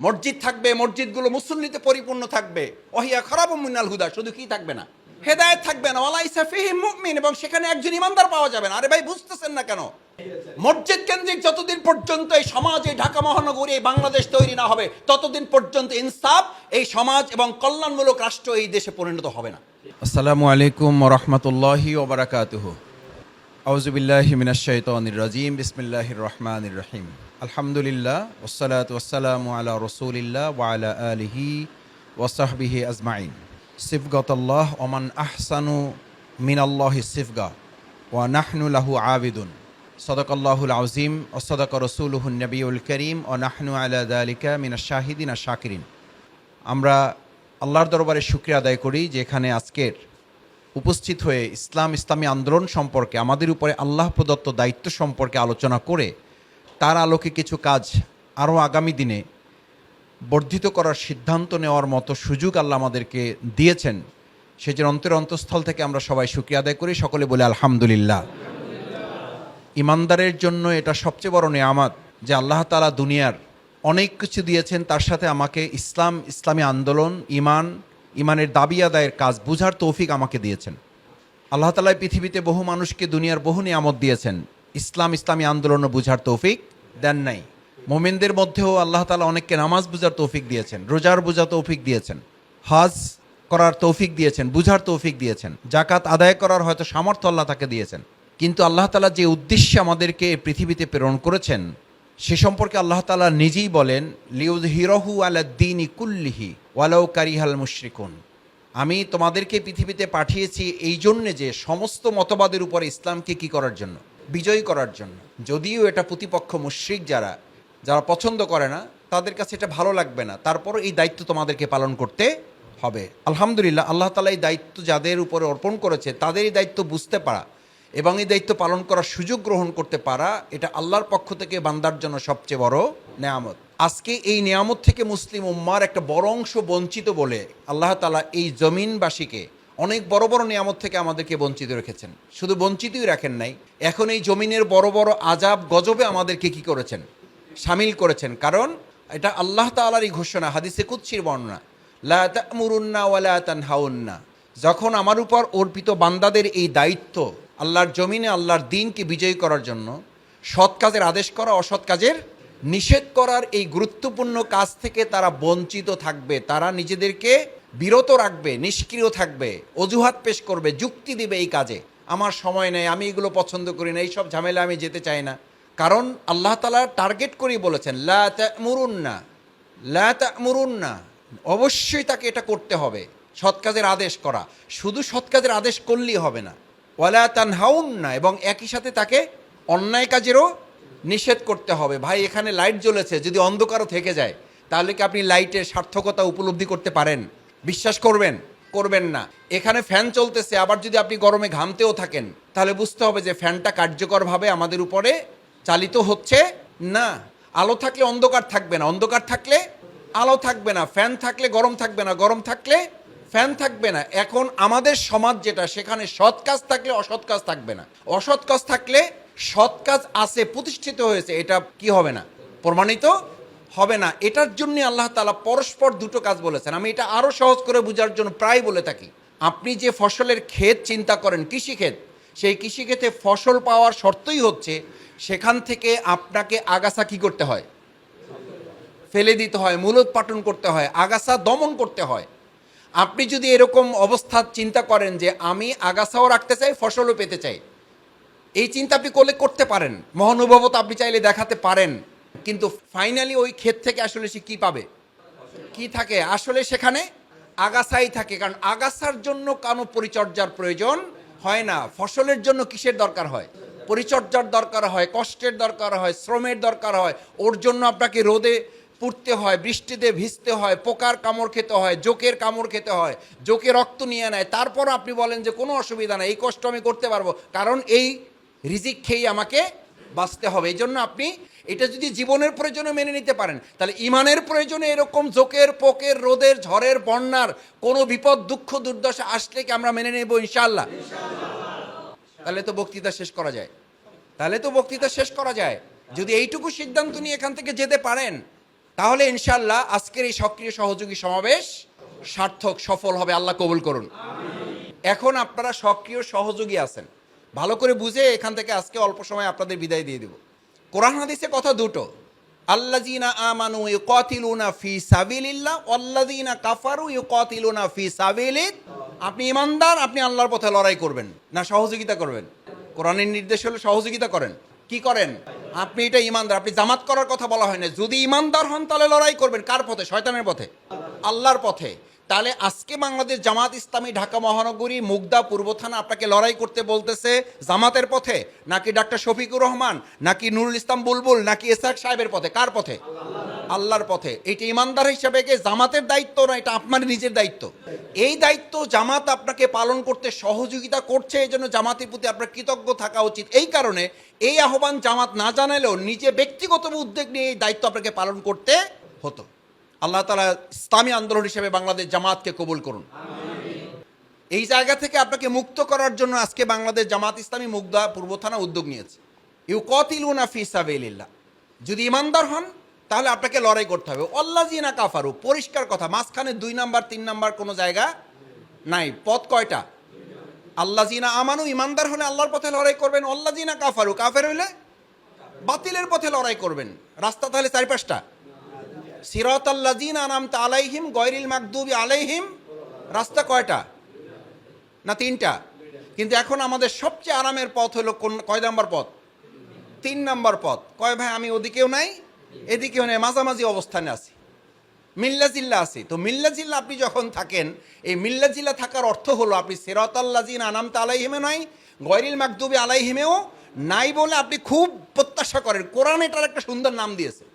মসজিদ থাকবে, মসজিদগুলো মুসল্লিতে পরিপূর্ণ থাকবে। ওহিয়া খারাপ মিনাল হুদা, শুধু কি থাকবে না? হেদায়েত থাকবে না, ওয়ালাইসা ফিহিম মুমিন, এবং সেখানে একজন ইমানদার পাওয়া যাবে না। আরে ভাই, বুঝতেছেন না কেন? মসজিদ কেন্দ্রিক যতদিন পর্যন্ত এই সমাজ, এই ঢাকা মহানগরী, এই বাংলাদেশ তৈরি না হবে, ততদিন পর্যন্ত ইনসাফ, এই সমাজ এবং কল্যাণমূলক রাষ্ট্র এই দেশে পরিণত হবে না। আসসালামু আলাইকুম রহমতুল্লাহি ওবরাকাতুহু আউজুবিল্লাহি মিনাশ শাইতানির রাজিম, বিসমিল্লাহির রহমানির রহিম। আলহামদুলিল্লাহ, ওসসালাতু ওয়াসসালামু আলা রাসূলিল্লাহ ওয়া আলা আলিহি ওয়া সাহবিহি আজমাইন। সিফগাতাল্লাহ ওমান আহসানু মিনাল্লাহি সিফগা ওয়া নাহনু লাহু আবিদুন। সদাকাল্লাহুল আউজিম ও সদাক রসুলহুন নবীউল করিম ও নাহনু আলা দালিকা মিনাশ শাহিদিন আর শাকিরিন। আমরা আল্লাহর দরবারে শুক্রিয়া আদায় করি যে এখানে আজকের উপস্থিত হয়ে ইসলাম ইসলামী আন্দোলন সম্পর্কে, আমাদের উপরে আল্লাহ প্রদত্ত দায়িত্ব সম্পর্কে আলোচনা করে তার আলোকে কিছু কাজ আরও আগামী দিনে বর্ধিত করার সিদ্ধান্ত নেওয়ার মতো সুযোগ আল্লাহ আমাদেরকে দিয়েছেন। সেজন্য অন্তর অন্তঃস্থল থেকে আমরা সবাই শুক্রিয়া আদায় করি। সকলে বলে আলহামদুলিল্লাহ। ইমানদারের জন্য এটা সবচেয়ে বড় নেয়ামাত যে আল্লাহ তালা দুনিয়ার অনেক কিছু দিয়েছেন, তার সাথে আমাকে ইসলাম, ইসলামী আন্দোলন, ইমান, ইমানের দাবি আদায়ের কাজ বুঝার তৌফিক আমাকে দিয়েছেন। আল্লাহ তালা পৃথিবীতে বহু মানুষকে দুনিয়ার বহু নিয়ামত দিয়েছেন। ইসলাম, ইসলামী আন্দোলন বুঝার তৌফিক। দেন নাই। মোমেনদের মধ্যেও আল্লাহ তালা অনেককে নামাজ বুঝার তৌফিক দিয়েছেন, রোজার বুঝার তৌফিক দিয়েছেন, হজ করার তৌফিক দিয়েছেন, বুঝার তৌফিক দিয়েছেন জাকাত আদায় করার হয়তো সামর্থ্য আল্লাহ তাকে দিয়েছেন। কিন্তু আল্লাহ তালা যে উদ্দেশ্যে আমাদেরকে পৃথিবীতে প্রেরণ করেছেন, সে সম্পর্কে আল্লাহ তালা নিজেই বলেন লিউজ হিরহু আলাদ্দিন ইকুল্লিহি ওয়ালাউ কারিহাল মুশরিকুন। আমি তোমাদেরকে পৃথিবীতে পাঠিয়েছি এই জন্যে যে সমস্ত মতবাদের উপরে ইসলামকে কি করার জন্য? বিজয়ী করার জন্য। যদিও এটা প্রতিপক্ষ মুশ্রিক যারা যারা পছন্দ করে না, তাদের কাছে এটা ভালো লাগবে না। তারপরও এই দায়িত্ব তোমাদেরকে পালন করতে হবে। আলহামদুলিল্লাহ, আল্লাহ তালা এই দায়িত্ব যাদের উপরে অর্পণ করেছে তাদের এই দায়িত্ব বুঝতে পারা এবং এই দায়িত্ব পালন করার সুযোগ গ্রহণ করতে পারা, এটা আল্লাহর পক্ষ থেকে বান্দার জন্য সবচেয়ে বড় নেয়ামত। আজকে এই নেয়ামত থেকে মুসলিম উম্মার একটা বড় অংশ বঞ্চিত বলে আল্লাহ তালা এই জমিনবাসীকে অনেক বড় বড় নিয়ামত থেকে আমাদেরকে বঞ্চিত রেখেছেন। শুধু বঞ্চিতই রাখেন নাই, এখন এই জমিনের বড় বড় আজাব গজবে আমাদেরকে কি করেছেন? সামিল করেছেন। কারণ এটা আল্লাহ তালারই ঘোষণা, হাদিসে কুচ্ছির বর্ণনা, লা তা'মুরুন্না ওয়ালা যখন আমার উপর অর্পিত বান্দাদের এই দায়িত্ব, আল্লাহর জমিনে আল্লাহর দিনকে বিজয়ী করার জন্য, সৎ কাজের আদেশ করা অসৎ কাজের নিষেধ করার এই গুরুত্বপূর্ণ কাজ থেকে তারা বঞ্চিত থাকবে, তারা নিজেদেরকে বিরত রাখবে, নিষ্ক্রিয় থাকবে, অজুহাত পেশ করবে, যুক্তি দিবে এই কাজে। আমার সময় নেই, আমি এগুলো পছন্দ করি না, এইসব ঝামেলা আমি যেতে চাই না। কারণ আল্লাহ তালা টার্গেট করেই বলেছেন, লা তা'মুরুন্না লা তা'মুরুন্না। অবশ্যই তাকে এটা করতে হবে, সৎ কাজের আদেশ করা। শুধু সৎ কাজের আদেশ করলেই হবে না। ওয়ালা তানহাউন না এবং একই সাথে তাকে অন্যায় কাজেরও নিষেধ করতে হবে। ভাই, এখানে লাইট জ্বলেছে, যদি অন্ধকারও থেকে যায়, তাহলে কি আপনি লাইটের সার্থকতা উপলব্ধি করতে পারেন? বিশ্বাস করবেন? করবেন না। এখানে ফ্যান চলতেছে, আবার যদি আপনি গরমে ঘামতেও থাকেন, তাহলে বুঝতে হবে যে ফ্যানটা কার্যকরভাবে আমাদের উপরে চালিত হচ্ছে না। আলো থাকলে অন্ধকার থাকবে না, অন্ধকার থাকলে আলো থাকবে না, ফ্যান থাকলে গরম থাকবে না, গরম থাকলে ফ্যান থাকবে না। এখন আমাদের সমাজ যেটা, সেখানে সৎ কাজ থাকলে অসৎ কাজ থাকবে না। অসৎ কাজ থাকলে সৎ কাজ আছে, প্রতিষ্ঠিত হয়েছে, এটা কি হবে না? প্রমাণিত হবে না। এটার জন্য আল্লাহ তালা পরস্পর দুটো কাজ বলেছেন। আমি এটা আরও সহজ করে বোঝার জন্য প্রায় বলে থাকি। আপনি যে ফসলের ক্ষেত চিন্তা করেন, কৃষিক্ষেত, সেই কৃষিক্ষেতে ফসল পাওয়ার শর্তই হচ্ছে, সেখান থেকে আপনাকে আগাছা কি করতে হয়? ফেলে দিতে হয় মূলোৎপাটন করতে হয়, আগাছা দমন করতে হয়। আপনি যদি এরকম অবস্থা চিন্তা করেন যে আমি আগাছাও রাখতে চাই, ফসলও পেতে চাই এই চিন্তা আপনি করলে করতে পারেন। মহানুভবতা আপনি চাইলে দেখাতে পারেন। কিন্তু ফাইনালি ওই ক্ষেত থেকে আসলে সে কী পাবে? কি থাকে? আসলে সেখানে আগাছাই থাকে। কারণ আগাছার জন্য কোনো পরিচর্যার প্রয়োজন হয় না। ফসলের জন্য কিসের দরকার হয়? পরিচর্যার দরকার হয়, কষ্টের দরকার হয়, শ্রমের দরকার হয়। ওর জন্য আপনাকে রোদে পুড়তে হয়, বৃষ্টিতে ভিজতে হয়, পোকার কামড় খেতে হয়, জোকের কামড় খেতে হয়, জোকে রক্ত নিয়ে নেয়। তারপর আপনি বলেন যে কোনো অসুবিধা নেই, এই কষ্ট আমি করতে পারব। কারণ এই রিজিক খেয়েই আমাকে বাঁচতে হবে। এই জন্য আপনি এটা যদি জীবনের প্রয়োজনে মেনে নিতে পারেন, তাহলে ইমানের প্রয়োজনে এরকম জোকের, পোকের, রোদের, ঝড়ের, বন্যার কোনো বিপদ, দুঃখ, দুর্দশা আসলে কি আমরা মেনে নেব ইনশাল্লাহ তাহলে তো বক্তৃতা শেষ করা যায়। তাহলে তো বক্তৃতা শেষ করা যায়। যদি এইটুকু সিদ্ধান্ত নিয়ে এখান থেকে যেতে পারেন, তাহলে ইনশাল্লাহ আজকের এই সক্রিয় সহযোগী সমাবেশ সার্থক, সফল হবে। আল্লাহ কবুল করুন। এখন আপনারা সক্রিয় সহযোগী আছেন। ভালো করে বুঝে এখান থেকে আজকে অল্প সময় আপনাদের বিদায় দিয়ে দেব। কোরআন হাদিসে কথা দুটো। আল্লাযীনা আমানু ইউকাতিলুনা ফি সাবিলিল্লাহ, ওয়াল্লাযীনা কাফারু ইউ ইউকাতিলুনা ফি সাবিলিত আপনি ইমানদার, আপনি আল্লাহর পথে লড়াই করবেন, না সহযোগিতা করবেন। কোরআনের নির্দেশ হলো সহযোগিতা করেন। কি করেন? আপনি এটা ইমানদার, আপনি জামাত করার কথা বলা হয় না। যদি ইমানদার হন তাহলে লড়াই করবেন। কার পথে? শয়তানের পথে। আল্লাহর পথে। তাহলে আজকে বাংলাদেশ জামাত ইসলামী ঢাকা মহানগরী, মুগদা পূর্ব থানা আপনাকে লড়াই করতে বলতেছে জামাতের পথে? নাকি ডাক্তার শফিকুর রহমান? নাকি নুরুল ইসলাম বুলবুল? নাকি এসাক সাহেবের পথে? কার পথে? আল্লাহর পথে। এইটা ইমানদার হিসাবে কি জামাতের দায়িত্ব না এটা আপনার নিজের দায়িত্ব। এই দায়িত্ব জামাত আপনাকে পালন করতে সহযোগিতা করছে এই জন্য জামাতের প্রতি আপনার কৃতজ্ঞ থাকা উচিত। এই কারণে এই আহ্বান জামাত না জানালেও নিজে ব্যক্তিগত উদ্যোগ নিয়ে এই দায়িত্ব আপনাকে পালন করতে হতো। আল্লাহ তালা ইসলামী আন্দোলন হিসেবে বাংলাদেশ জামাতকে কবুল করুন। এই জায়গা থেকে আপনাকে মুক্ত করার জন্য আজকে বাংলাদেশ জামাত ইসলামী মুগদা পূর্ব থানা উদ্যোগ নিয়েছে। ইউ কতিলুনা ফি সাবিলিল্লাহ। যদি ইমানদার হন, তাহলে আপনাকে লড়াই করতে হবে। অল্লাজিনা কাফারু, পরিষ্কার কথা, মাঝখানে দুই নাম্বার, তিন নাম্বার কোনো জায়গা নাই। পথ কয়টা? আল্লাহ জিনা আমানু, ইমানদার হলে আল্লাহর পথে লড়াই করবেন। অল্লাহ জিনা কাফারু, কাফের হইলে বাতিলের পথে লড়াই করবেন। রাস্তা তাহলে চারি পাঁচটা সিরাত আল্লাজিন আনাম আলাইহিম গয়রিল মাকদুবি আলাইহিম। রাস্তা কয়টা? না তিনটা? কিন্তু এখন আমাদের সবচেয়ে আরামের পথ হলো কোন, কয় নাম্বার পথ? তিন নাম্বার পথ। কয় ভাই, আমি ওদিকেও নাই, এদিকেও নেই, মাঝামাঝি অবস্থানে আছি। মিল্লা জিল্লা আছি। তো মিল্লা জিল্লা আপনি যখন থাকেন, এই মিল্লা জিল্লা থাকার অর্থ হলো আপনি সিরাত আল্লাজিন আনাম আলাইহিমে নাই, গয়রিল মাকদুবি আলাইহিমেও নাই বলে আপনি খুব প্রত্যাশা করেন। কোরআন এটার একটা সুন্দর নাম দিয়েছে।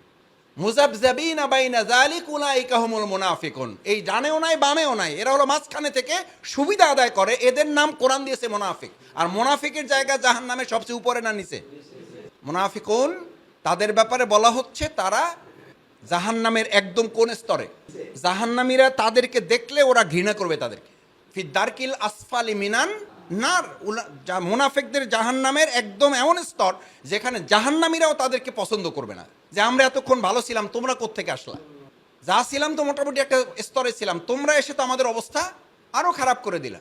মুজাবজাবিনা বাইনা জালিক উলাইকা হুমুল মুনাফিকুন। এই ডানেও নাই, বামেও নাই। এরা হলো মাঝখানে থেকে সুবিধা আদায় করে, এদের নাম কোরআন দিয়েছে মুনাফিক। আর মুনাফিকের জায়গা জাহান নামে সবচেয়ে উপরে না নিচে? মুনাফিকুন, তাদের ব্যাপারে বলা হচ্ছে তারা জাহান্নামের একদম কোন স্তরে? জাহান্নামীরা তাদেরকে দেখলে ওরা ঘৃণা করবে তাদেরকে। ফিদ্দারকিল আসফালি মিনান উলা- যা- মুনাফিকদের জাহান্নামের একদম এমন স্তর যেখানে জাহান্নামীরাও তাদেরকে পছন্দ করবে না। যে আমরা এতক্ষণ ভালো ছিলাম, তোমরা কোত্থেকে আসলা? যা ছিলাম তো মোটামুটি একটা স্তরে ছিলাম, তোমরা এসে তো আমাদের অবস্থা আরও খারাপ করে দিলা।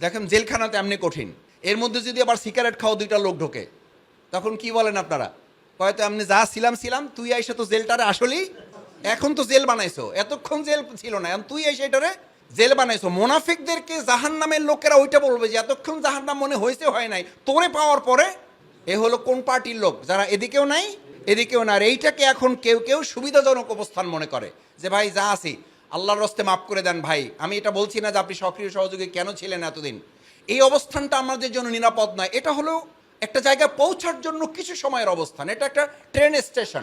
দেখেন জেলখানাতে এমনি কঠিন। এর মধ্যে যদি আবার সিগারেট খাও, দুইটা লোক ঢোকে। তখন কি বলেন আপনারা? হয়তো আপনি যা ছিলাম ছিলাম, তুই এসে তো জেলটারে আসলেই এখন তো জেল বানাইছো। এতক্ষণ জেল ছিল না তুই এসে এটারে জেল বানাইছো। মোনাফিকদেরকে জাহান নামের লোকেরা ওইটা বলবে যে, এতক্ষণ জাহান নাম মনে হয়েছে, হয় নাই। তোরে পাওয়ার পরে এ হলো কোন পার্টির লোক? যারা এদিকেও নাই, এদিকেও না। আর এইটাকে এখন কেউ কেউ সুবিধাজনক অবস্থান মনে করে। যে, ভাই, যা আছি, আল্লাহর রস্তে মাফ করে দেন ভাই। আমি এটা বলছি না যে, আপনি সক্রিয় সহযোগী কেন ছিলেন এতদিন? এই অবস্থানটা আমাদের জন্য নিরাপদ নয়। এটা হলো একটা জায়গায় পৌঁছার জন্য কিছু সময়ের অবস্থান। এটা একটা ট্রেন স্টেশন।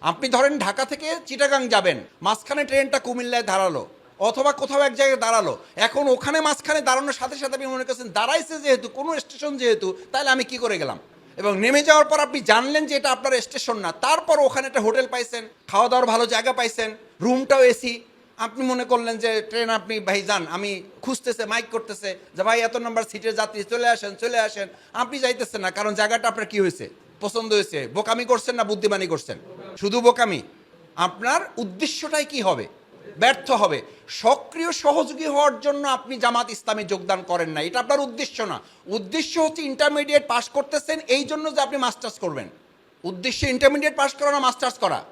আপনি ধরেন ঢাকা থেকে চিটাগাং যাবেন। মাঝখানে ট্রেনটা কুমিল্লায় দাঁড়াল অথবা কোথাও এক জায়গায় দাঁড়াল। এখন ওখানে মাঝখানে দাঁড়ানোর সাথে সাথে আপনি মনে করছেন, দাঁড়াইছে যেহেতু, কোনো স্টেশন যেহেতু, তাহলে আমি কি করে গেলাম? এবং নেমে যাওয়ার পর আপনি জানলেন যে এটা আপনার স্টেশন না। তারপর ওখানে একটা হোটেল পাইছেন খাওয়া দাওয়ার ভালো জায়গা পাইছেন, রুমটাও এসি। আপনি মনে করলেন যে, ট্রেন আপনি, ভাই, যান, আমি খুঁজতেছে, মাইক করতেছে, যে ভাই, এত নম্বর সিটের যাত্রী, চলে আসেন চলে আসেন। আপনি যাইতেছেন না, কারণ জায়গাটা আপনার কি হয়েছে? পছন্দ হয়েছে। বোকামি করছেন না, বুদ্ধিমানি করছেন? শুধু বোকামি। আপনার উদ্দেশ্যটাই কি হবে? ব্যর্থ হবে। সক্রিয় সহযোগী হওয়ার জন্য আপনি জামাত ইসলামে যোগদান করেন না। এটা আপনার উদ্দেশ্য না। উদ্দেশ্য হচ্ছে ইন্টারমিডিয়েট পাশ করতেছেন, এই জন্য যে আপনি মাস্টার্স করবেন। উদ্দেশ্য ইন্টারমিডিয়েট পাশ করা না মাস্টার্স করা?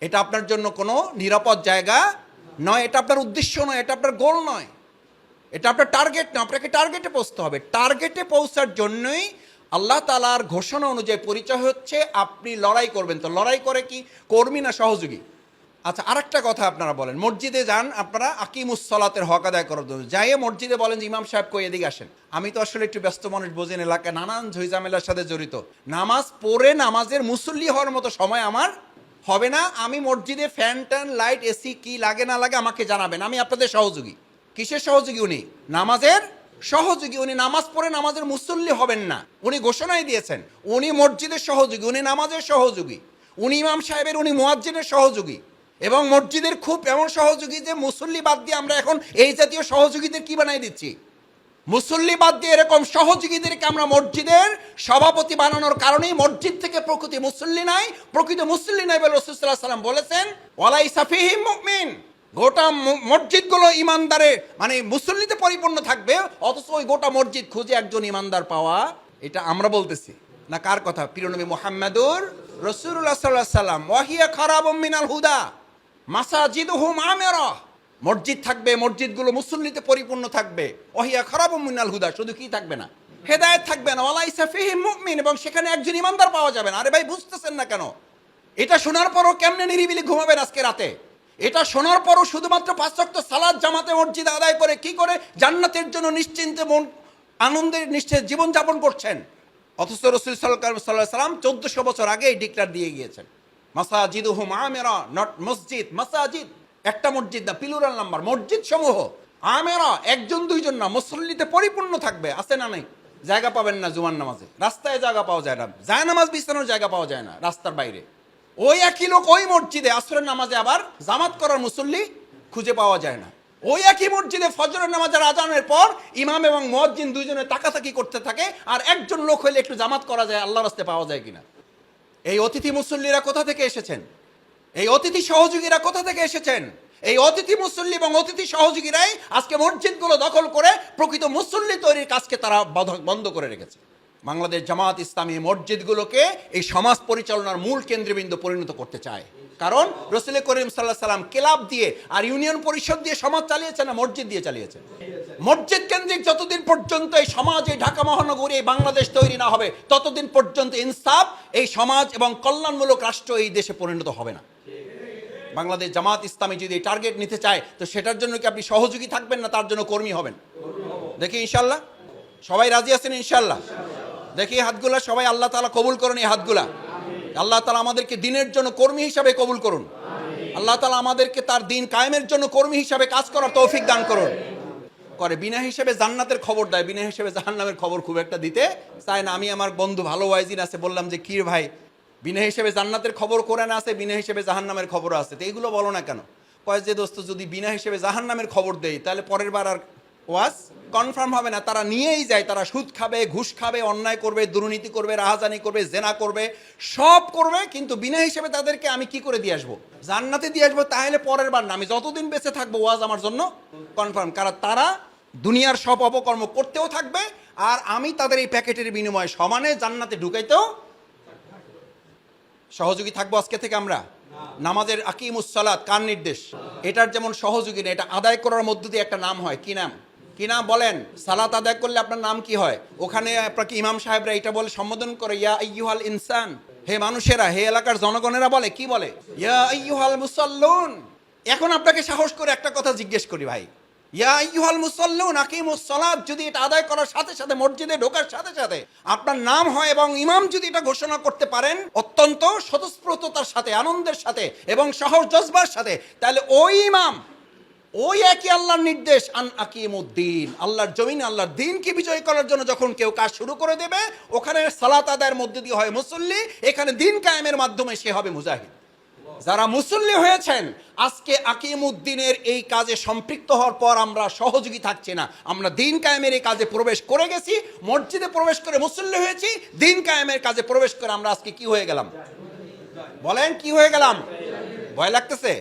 এটা আপনার জন্য কোনো নিরাপদ জায়গা নয়। এটা আপনার উদ্দেশ্য নয়। এটা আপনার গোল নয়। এটা আপনার টার্গেট না। আপনাকে টার্গেটে পৌঁছতে হবে। টার্গেটে পৌঁছার জন্যই আল্লাহ তালার ঘোষণা অনুযায়ী পরিচয় হচ্ছে, আপনি লড়াই করবেন। তো লড়াই করে কি? কর্মী না সহযোগী? আচ্ছা আরেকটা কথা আপনারা বলেন। মসজিদে যান, আপনারা আকিমুসলাতের হক আদায় করার জন্য। যাইয়ে মসজিদে বলেন যে, ইমাম সাহেব কই, এদিকে আসেন। আমি তো আসলে একটু ব্যস্ত মানুষ বোঝেন এলাকায় নানান ঝইঝামেলার সাথে জড়িত। নামাজ পড়ে নামাজের মুসল্লি হওয়ার মতো সময় আমার হবে না। আমি মসজিদে ফ্যান ট্যান, লাইট, এসি, কি লাগে না লাগে আমাকে জানাবেন। আমি আপনাদের সহযোগী। কিসের সহযোগী উনি? নামাজের সহযোগী। উনি নামাজ পড়ে নামাজের মুসল্লি হবেন না। উনি ঘোষণাই দিয়েছেন, উনি মসজিদের সহযোগী, উনি নামাজের সহযোগী। উনি ইমাম সাহেবের, উনি মোয়াজ্জিনের সহযোগী। এবং মসজিদের খুব এমন সহযোগী যে মুসল্লি বাদ দিয়ে আমরা এখন এই জাতীয় সহযোগীদের কি বানাই দিচ্ছি? মুসল্লি বাদ দিয়ে এরকম সহযোগীদেরকে আমরা মসজিদের সভাপতি বানানোর কারণেই মসজিদ থেকে প্রকৃত মুসল্লি নাই, প্রকৃত মুসল্লি নাই বলে রসুল্লাহ সাল্লাম বলেছেন ওয়ালাই সাফিহি মুমিন। গোটা মসজিদগুলো ইমানদারে মানে মুসল্লিতে পরিপূর্ণ থাকবে, অথচ ওই গোটা মসজিদ খুঁজে একজন ইমানদার পাওয়া, এটা আমরা বলতেছি। না, কার কথা? প্রিয়নবী মোহাম্মদুর রসুল্লাহ সাল্লাহ সাল্লাম ওয়াহিয়া খারাপ মিনাল হুদা। মাসাজিদ হুম আমেরা মসজিদ থাকবে, মসজিদগুলো মুসল্লিতে পরিপূর্ণ থাকবে। ওহিয়া খারাপ মিনাল হুদা, শুধু কি থাকবে না? হেদায়েত থাকবে না। ওয়ালাই সাফিহি মুমিন, এবং সেখানে একজন ইমানদার পাওয়া যাবে না। আরে ভাই, বুঝতেছেন না কেন? এটা শোনার পরও কেমনে নিরিবিলি ঘুমাবেন আজকে রাতে? এটা শোনার পরও শুধুমাত্র পাঁচশক্ত সালাদ জামাতে মসজিদ আদায় করে কি করে? জান্নাতের জন্য নিশ্চিন্তে মন আনন্দের নিশ্চয় জীবনযাপন করছেন। অথচ রসুল সাল্লাহ সাল্লাম চোদ্দশো বছর আগেই ডিক্লার দিয়ে গিয়েছেন। মাসাজিদ হুম আমেরা নট মসজিদ, মাসাজিদ। একটা মসজিদ না, পিলুরাল নাম্বার, মসজিদ সমূহ। আমেরা, একজন, দুইজন না, মুসল্লিতে পরিপূর্ণ থাকবে, আছে না নাই? জায়গা পাবেন না জুমান নামাজে। রাস্তায় জায়গা পাওয়া যায় না। যায় নামাজ বিছানোর জায়গা পাওয়া যায় না, রাস্তার বাইরে। ওই একই লোক ওই মসজিদে আসরের নামাজে আবার জামাত করার মুসল্লি খুঁজে পাওয়া যায় না। ওই একই মসজিদে ফজরের নামাজের আজানের পর ইমাম এবং মসজিদ দুইজনে তাকাতাকি করতে থাকে, আর একজন লোক হইলে একটু জামাত করা যায় আল্লাহ রাস্তে পাওয়া যায় কিনা? এই অতিথি মুসল্লিরা কোথা থেকে এসেছেন? এই অতিথি সহযোগীরা কোথা থেকে এসেছেন? এই অতিথি মুসল্লি এবং অতিথি সহযোগীরাই আজকে মসজিদগুলো দখল করে প্রকৃত মুসল্লি তৈরির কাজকে তারা বন্ধ করে রেখেছে। বাংলাদেশ জামাত ইসলামী মসজিদগুলোকে এই সমাজ পরিচালনার মূল কেন্দ্রবিন্দু পরিণত করতে চায়। কারণ রসুল করিম সাল্লাহ সাল্লাম ক্লাব দিয়ে আর ইউনিয়ন পরিষদ দিয়ে সমাজ চালিয়েছে না, মসজিদ দিয়ে চালিয়েছে? মসজিদ কেন্দ্রিক যতদিন পর্যন্ত এই সমাজ, এই ঢাকা মহানগরী, এই বাংলাদেশ তৈরি না হবে, ততদিন পর্যন্ত ইনসাফ, এই সমাজ এবং কল্যাণমূলক রাষ্ট্র এই দেশে পরিণত হবে না। বাংলাদেশ জামাত ইসলামী যদি টার্গেট নিতে চায়, তো সেটার জন্য কি আপনি সহযোগী থাকবেন না তার জন্য কর্মী হবেন? দেখি ইনশাল্লাহ সবাই রাজি আছেন ইনশাল্লাহ দেখি হাতগুলা, সবাই আল্লাহ তালা কবুল করেন এই হাতগুলা। আল্লাহ তালা আমাদেরকে দিনের জন্য কর্মী হিসাবে কবুল করুন। আল্লাহ তালা আমাদেরকে তার দিন কায়েমের জন্য কর্মী হিসাবে কাজ করার তৌফিক দান করুন। করে, বিনা হিসেবে জান্নাতের খবর দেয়, বিনা হিসেবে জাহান্নামের খবর খুব একটা দিতে চায় না। আমি আমার বন্ধু ভালো ওয়াইজিন আছে, বললাম যে কি রে ভাই, বিনা হিসেবে জান্নাতের খবর করে না আছে, বিনা হিসেবে জাহান্নামের খবর আছে। তো এইগুলো বলো না কেন? কয় যে, দোস্ত, যদি বিনা হিসেবে জাহান্নামের খবর দেই, তাহলে পরের বার আর ওয়াজ কনফার্ম হবে না, তারা নিয়েই যায়, তারা সুদ খাবে, ঘুষ খাবে, অন্যায় করবে, দুর্নীতি করবে, রাহাজানি করবে, জেনা করবে, সব করবে, কিন্তু বিনা হিসেবে তাদেরকে আমি কি করে দিয়ে আসব? জান্নাতে দিয়ে আসব, তাহলে পরের বার না, আমি যতদিন বেঁচে থাকব, ওয়াজ আমার জন্য কনফার্ম কারণ তারা দুনিয়ার সব অপকর্ম করতেও থাকবে, আর আমি তাদের এই প্যাকেটের বিনিময়ে সমানে জান্নাতে ঢুকাইতেও সহযোগী থাকব আজকে থেকে আমরা? নামাজের আকিমুসালাত কার নির্দেশ? এটার যেমন সহযোগী না, এটা আদায় করার মধ্য দিয়ে একটা নাম হয়, কি নাম? কি নাম বলেন? সালাত আদায় করলে আপনার নাম কি হয়? ওখানে আপনাকে ইমাম সাহেবরা এটা বলে সম্বোধন করে, ইয়া আইয়ুহাল ইনসান। হে মানুষেরা, হে এলাকার জনগণেরা বলে, কি বলে? ইয়া আইয়ুহাল মুসাল্লুন। এখন আপনাকে সাহস করে একটা কথা জিজ্ঞেস করি ভাই। ইয়া আইয়ুহাল মুসাল্লুন, আকিমুস সালাত। যদি এটা আদায় করার সাথে সাথে, মসজিদে ঢোকার সাথে সাথে আপনার নাম হয় এবং ইমাম যদি এটা ঘোষণা করতে পারেন অত্যন্ত স্বতঃস্ফূর্ততার সাথে, আনন্দের সাথে এবং সহজ জজবার সাথে, তাহলে ওই ইমাম ওই একই আল্লাহর নির্দেশ, আন আকিমুদ্দিন। আল্লাহর জমিন আল্লাহর দিনকে বিজয় করার জন্য যখন কেউ কাজ শুরু করে দেবে, ওখানে সালাত আদায়ের মধ্যে দিয়ে হয় মুসল্লি, এখানে দিন কায়েমের মাধ্যমে সে হবে মুজাহিদ। যারা মুসল্লি হয়েছেন, আজকে আকিমুদ্দিনের এই কাজে সম্পৃক্ত হওয়ার পর আমরা সহযোগী থাকছি না। আমরা দিন কায়েমের এই কাজে প্রবেশ করে গেছি, মসজিদে প্রবেশ করে মুসল্লি হয়েছি, দিন কায়েমের কাজে প্রবেশ করে আমরা আজকে কি হয়ে গেলাম? বলেন কি হয়ে গেলাম? ভয় লাগতেছে?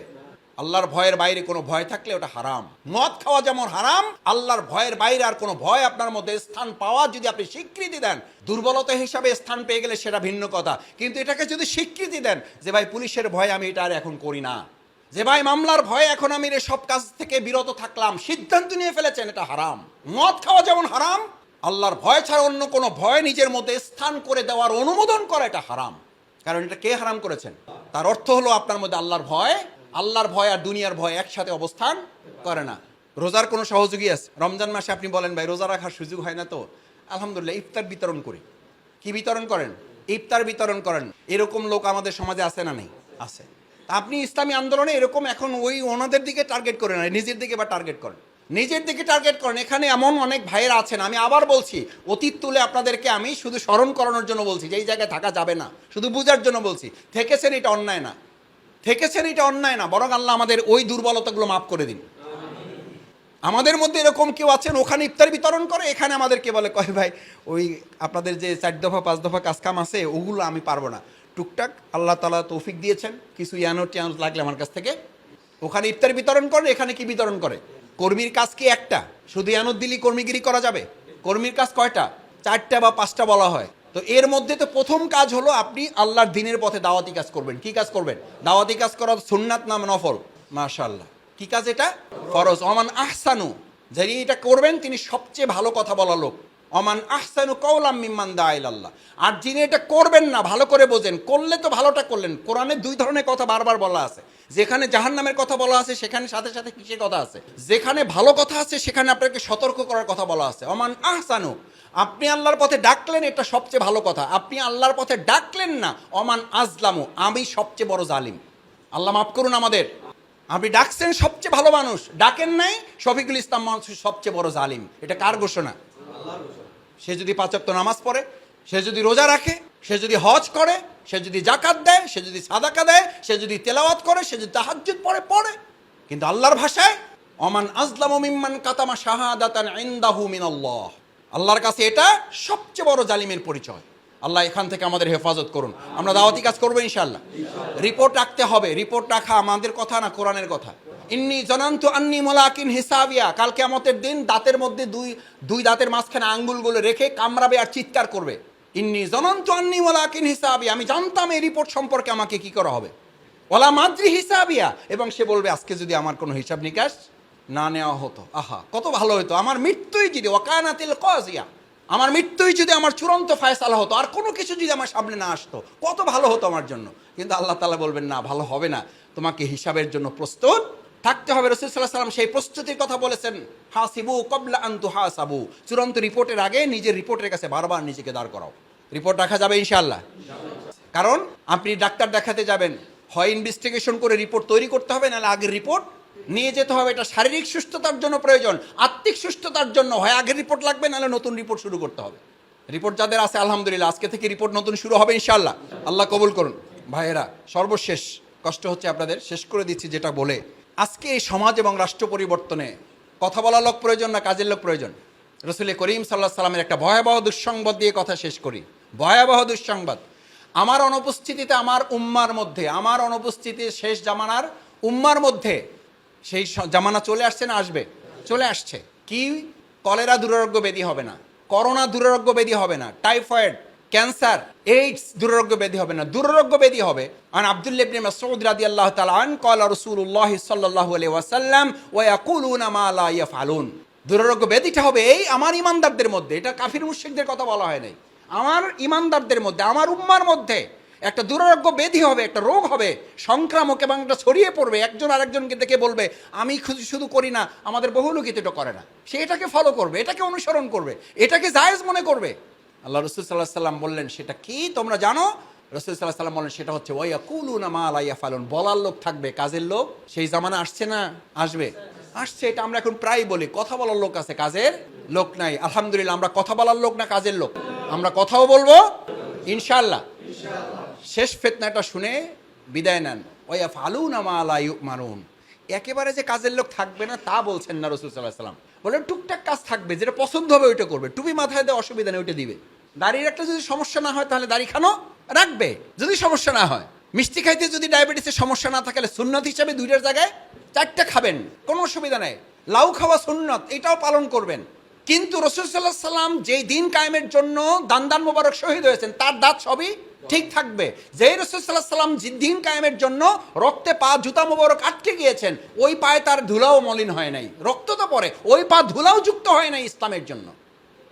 আল্লাহর ভয়ের বাইরে কোনো ভয় থাকলে ওটা হারাম। মদ খাওয়া যেমন হারাম, আল্লাহর ভয়ের বাইরে আর কোনো ভয় আপনার মধ্যে স্থান পাওয়া যদি আপনি স্বীকৃতি দেন, দুর্বলতা হিসাবে স্থান পেয়ে গেলে সেটা ভিন্ন কথা। কিন্তু এটাকে যদি স্বীকৃতি দেন যে ভাই পুলিশের ভয় আমি এটা আর এখন করি না। যে ভাই মামলার ভয়ে এখন আমি এর সব কাজ থেকে বিরত থাকলাম, সিদ্ধান্ত নিয়ে ফেলেছেন, এটা হারাম। মদ খাওয়া যেমন হারাম, আল্লাহর ভয় ছাড়া অন্য কোনো ভয় নিজের মধ্যে স্থান করে দেওয়ার অনুমোদন করা এটা হারাম। কারণ এটা কে হারাম করেছেন? তার অর্থ হলো আপনার মধ্যে আল্লাহর ভয় আল্লাহর ভয় আর দুনিয়ার ভয় একসাথে অবস্থান করে না। রোজার কোনো সহযোগী আছে? রমজান মাসে আপনি বলেন, ভাই, রোজা রাখার সুযোগ হয় না তো? আলহামদুলিল্লাহ, ইফতার বিতরণ করি। কি বিতরণ করেন? ইফতার বিতরণ করেন। এরকম লোক আমাদের সমাজে আছে না নেই? আছে। আপনি ইসলামী আন্দোলনে এরকম এখন ওই ওনাদের দিকে টার্গেট করেন নিজের দিকে বা টার্গেট করেন। নিজের দিকে টার্গেট করেন। এখানে এমন অনেক ভাইয়েরা আছেন, আমি আবার বলছি, অতীত তুলে আপনাদেরকে আমি শুধু স্মরণ করানোর জন্য বলছি, যে এই জায়গায় থাকা যাবে না। শুধু বুঝার জন্য বলছি, থেকেছেন এটা অন্যায় না। থেকেছেন এটা অন্যায় না, বরং আল্লাহ আমাদের ওই দুর্বলতাগুলো মাফ করে দিন। আমাদের মধ্যে এরকম কেউ আছেন, ওখানে ইফতার বিতরণ করে, এখানে আমাদেরকে বলে, কয় ভাই, ওই আপনাদের যে চার দফা, পাঁচ দফা কাজ কাম আছে, ওগুলো আমি পারব না। টুকটাক আল্লাহ তালা তৌফিক দিয়েছেন, কিছু ইয়ানোট টিয়ানোট লাগলে আমার কাছ থেকে। ওখানে ইফতার বিতরণ করে, এখানে কি বিতরণ করে? কর্মীর কাজ কি একটা? শুধু ইয়ানোট দিলেই কর্মীগিরি করা যাবে? কর্মীর কাজ কয়টা? চারটা বা পাঁচটা বলা হয়। তো এর মধ্যে তো প্রথম কাজ হলো আপনি আল্লাহর দিনের পথে দাওয়াতি কাজ করবেন। কি কাজ করবেন? দাওয়াতি কাজ করা সুন্নাত নাম নফল। মাশাল্লাহ কি কাজ এটা? ফরজ। অমান আহসানু। যিনি এটা করবেন, তিনি সবচেয়ে ভালো কথা বলা লোক। অমান আহসানু কৌলাম মিম্মান দা আল্লাহ আর যিনি এটা করবেন না, ভালো করে বোঝেন। করলে তো ভালোটা করলেন। কোরআনে দুই ধরনের কথা বারবার বলা আছে। যেখানে জাহান্নামের কথা বলা আছে, সেখানে সাথে সাথে কিসের কথা আছে? যেখানে ভালো কথা আছে, সেখানে আপনাকে সতর্ক করার কথা বলা আছে। অমান আহসানু। আপনি আল্লাহর পথে ডাকলেন, এটা সবচেয়ে ভালো কথা। আপনি আল্লাহর পথে ডাকলেন না, অমান আজলামু, আমি সবচেয়ে বড় জালিম। আল্লাহ মাফ করুন আমাদের। আপনি ডাকছেন সবচেয়ে ভালো মানুষ, ডাকেন নাই, শফিকুল ইসলাম মানুষ সবচেয়ে বড় জালিম। এটা কার ঘোষণা? সে যদি পাঁচক্ত নামাজ পড়ে, সে যদি রোজা রাখে, সে যদি হজ করে, সে যদি জাকাত দেয়, সে যদি সাদাকা দেয়, সে যদি তেলাওয়াত করে, সে যদি তাহাজ্জুদ পড়ে পড়ে। কিন্তু আল্লাহর ভাষায়, অমান আজলাম মিম্মান কাতামা শাহাদাতান ইনদাহু মিনাল্লাহ। আল্লাহর কাছে এটা সবচেয়ে বড় জালিমের পরিচয়। আল্লাহ এখান থেকে আমাদের হেফাজত করুন। আমরা দাওয়াতি কাজ করব ইনশাল্লাহ রিপোর্ট রাখতে হবে। রিপোর্ট রাখা আমাদের কথা না কোরআনের কথা। ইন্নি জনান্ত আন্নি মোলাকিন হিসাবিয়া। কালকে আমাদের দিন দাঁতের মধ্যে দুই দুই দাঁতের মাঝখানে আঙ্গুলগুলো রেখে কামড়াবে আর চিৎকার করবে। ইন্নি জনান্ত আন্নি মোলাকিন হিসাবিয়া। আমি জানতাম এই রিপোর্ট সম্পর্কে আমাকে কি করা হবে। ওলা মাদ্রি হিসাবিয়া। এবং সে বলবে, আজকে যদি আমার কোনো হিসাব নিকাশ না নেওয়া হতো। আহা, কত ভালো হতো আমার মৃত্যুই যদি ওকানাতিল কজিয়া, আমার মৃত্যুই যদি আমার চূড়ান্ত ফায়সালা হতো, আর কোনো কিছু যদি আমার সামনে না আসতো, কত ভালো হতো আমার জন্য। কিন্তু আল্লাহ তালা বলবেন, না, ভালো হবে না। তোমাকে হিসাবের জন্য প্রস্তুত থাকতে হবে। রসুল সাল্লাহ সাল্লাম সেই প্রস্তুতির কথা বলেছেন, হাসিবু কবলা আন্তু হাসাবু চূড়ান্ত রিপোর্টের আগে নিজের রিপোর্টের কাছে বারবার নিজেকে দাঁড় করাও। রিপোর্ট রাখা যাবে ইনশাআল্লাহ। কারণ আপনি ডাক্তার দেখাতে যাবেন, হয় ইনভেস্টিগেশন করে রিপোর্ট তৈরি করতে হবে, নাহলে আগের রিপোর্ট নিয়ে যেতে হবে। এটা শারীরিক সুস্থতার জন্য প্রয়োজন, আত্মিক সুস্থতার জন্য। হয় আগের রিপোর্ট লাগবে, নাহলে নতুন রিপোর্ট শুরু করতে হবে। রিপোর্ট যাদের আছে, আলহামদুলিল্লাহ, আজকে থেকে রিপোর্ট নতুন শুরু হবে ইনশাল্লাহ আল্লাহ কবুল করুন। ভাইয়েরা, সর্বশেষ, কষ্ট হচ্ছে আপনাদের, শেষ করে দিচ্ছি যেটা বলে। আজকে এই সমাজ এবং রাষ্ট্র পরিবর্তনে কথা বলার লোক প্রয়োজন না কাজের লোক প্রয়োজন? রসুল করিম সাল্লাহ সাল্লামের একটা ভয়াবহ দুঃসংবাদ দিয়ে কথা শেষ করি। ভয়াবহ দুঃসংবাদ। আমার অনুপস্থিতিতে, আমার উম্মার মধ্যে, আমার অনুপস্থিতিতে শেষ জামানার উম্মার মধ্যে সেই জামানা চলে আসছে না আসবে? চলে আসছে। কি? কলেরা দুরারোগ্য ব্যাধি হবে না। করোনা দুরারোগ্য ব্যাধি হবে না। টাইফয়েড, ক্যান্সার, এইডস দুরারোগ্য ব্যাধি হবে না। দুরারোগ্য ব্যাধি হবে। আন আব্দুল্লাহ ইবনে মাসউদ রাদিয়াল্লাহু তাআলা আন ক্বালা রাসূলুল্লাহ সাল্লাল্লাহু আলাইহি ওয়াসাল্লাম, ওয়া ইয়াকুলুনা মা লা ইয়াফআলুন। দুরারোগ্য ব্যাধিটা হবে এই আমার ইমানদারদের মধ্যে। এটা কাফির মুশরিকদের কথা বলা হয় নাই। আমার ইমানদারদের মধ্যে, আমার উম্মার মধ্যে। একটা দুরারোগ্য ব্যাধি হবে, একটা রোগ হবে, সংক্রামক এবং একটা ছড়িয়ে পড়বে, একজন আরেকজনকে দেখে বলবে, আমি শুধু- শুধু করি না, আমাদের বহু লোক এটা করে না। সে এটাকে ফলো করবে, এটাকে অনুসরণ করবে, এটাকে জায়েজ মনে করবে। আল্লাহ রসুল সাল্লাহ সাল্লাম বললেন, সেটা কি তোমরা জানো? রসুল সাল্লাহ সাল্লাম বললেন, সেটা হচ্ছে ওয়া কুলু না মা আলাইয়া ফালুন বলার লোক থাকবে, কাজের লোক, সেই জামানা আসছে না, আসবে? আসছে, এটা আমরা এখন প্রায় বলি, কথা বলার লোক আছে, কাজের লোক নাই, আলহামদুলিল্লাহ, আমরা কথা বলার লোক না, কাজের লোক? আমরা কথাও বলব ইনশাল্লাহ শেষ ফেতনাটা শুনে বিদায় নেন। ওয়া ফালুন আমালায়ু মারুন একেবারে যে কাজের লোক থাকবে না, তা বলছেন না রসুল সাল্লাহ সাল্লাম বলেন টুকটাক কাজ থাকবে, যেটা পছন্দ হবে ওইটা করবে। টুপি মাথায় দেওয়া অসুবিধা নেই, ওইটা দিবে। দাড়ির একটা যদি সমস্যা না হয়, তাহলে দাড়ি খানো, রাখবে। যদি সমস্যা না হয়। মিষ্টি খাইতে যদি ডায়াবেটিসের সমস্যা না থাকলে সুন্নত হিসাবে দুইটার জায়গায় চারটা খাবেন, কোনো অসুবিধা নেই। লাউ খাওয়া সুন্নত, এটাও পালন করবেন। কিন্তু রসুল সাল্লাহ সাল্লাম যেই দিন কায়েমের জন্য দান্দান মোবারক শহীদ হয়েছেন, তার দাঁত সবই ঠিক থাকবে। যে রসুল সাল্লাহ সাল্লাম যে দিন কায়েমের জন্য রক্তে পা জুতা মোবারক আটকে গিয়েছেন, ওই পায়ে তার ধুলাও মলিন হয় নাই। রক্ত তো পরে ওই পা ধুলাও যুক্ত হয় নাই ইসলামের জন্য।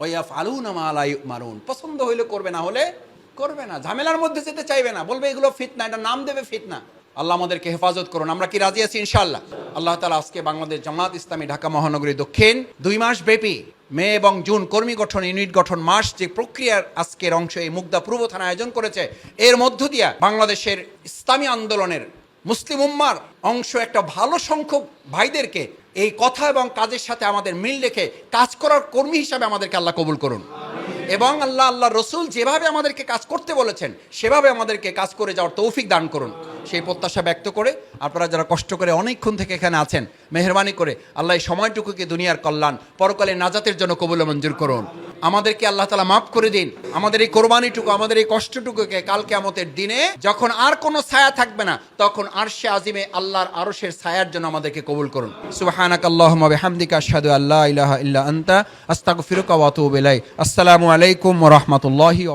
ওইয়া ফালুন মালাই মারুন পছন্দ হইলে করবে, না হলে করবে না। ঝামেলার মধ্যে যেতে চাইবে না, বলবে এগুলো ফিতনা, এটা নাম দেবে ফিতনা। আল্লাহ আমাদেরকে হেফাজত করুন, আমরা কি রাজি আছি ইনশাল্লাহ আল্লাহ তালা আজকে বাংলাদেশ জামাত ইসলামী ঢাকা মহানগরী দক্ষিণ দুই মাস ব্যাপী মে এবং জুন কর্মী গঠন, ইউনিট গঠন মাস যে প্রক্রিয়ার আজকের অংশ, এই মুগ্ধা পূর্ব থানা আয়োজন করেছে, এর মধ্য দিয়া বাংলাদেশের ইসলামী আন্দোলনের মুসলিম উম্মার অংশ একটা ভালো সংখ্যক ভাইদেরকে এই কথা এবং কাজের সাথে আমাদের মিল রেখে কাজ করার কর্মী হিসাবে আমাদেরকে আল্লাহ কবুল করুন। এবং আল্লাহ আল্লাহ রসুল যেভাবে আমাদেরকে কাজ করতে বলেছেন, সেভাবে আমাদেরকে কাজ করে যাওয়ার তৌফিক দান করুন। সেই প্রত্যাশা ব্যক্ত করে, আপনারা যারা কষ্ট করে অনেকক্ষণ থেকে এখানে আছেন, মেহরবানি করে, আল্লাহ এই সময়টুকুকে দুনিয়ার কল্যাণ পরকালে নাজাতের জন্য কবুল মঞ্জুর করুন। আমাদেরকে আল্লাহ তালা মাফ করে দিন। আমাদের এই কোরবানিটুকু, আমাদের এই কষ্টটুকুকে কালকে আমাদের দিনে যখন আর কোনো ছায়া থাকবে না, তখন আরশে আজিমে আল্লাহর আরশের ছায়ার জন্য আমাদেরকে কবুল করুন। সুবহানাক আল্লাহুম্মা বিহামদিকা আশহাদু আল্লা ইলাহা ইল্লা আনতা, আস্তাগফিরুকা ওয়া আতুবু আসসালামু আলাইকুম রাহমাতুল্লাহি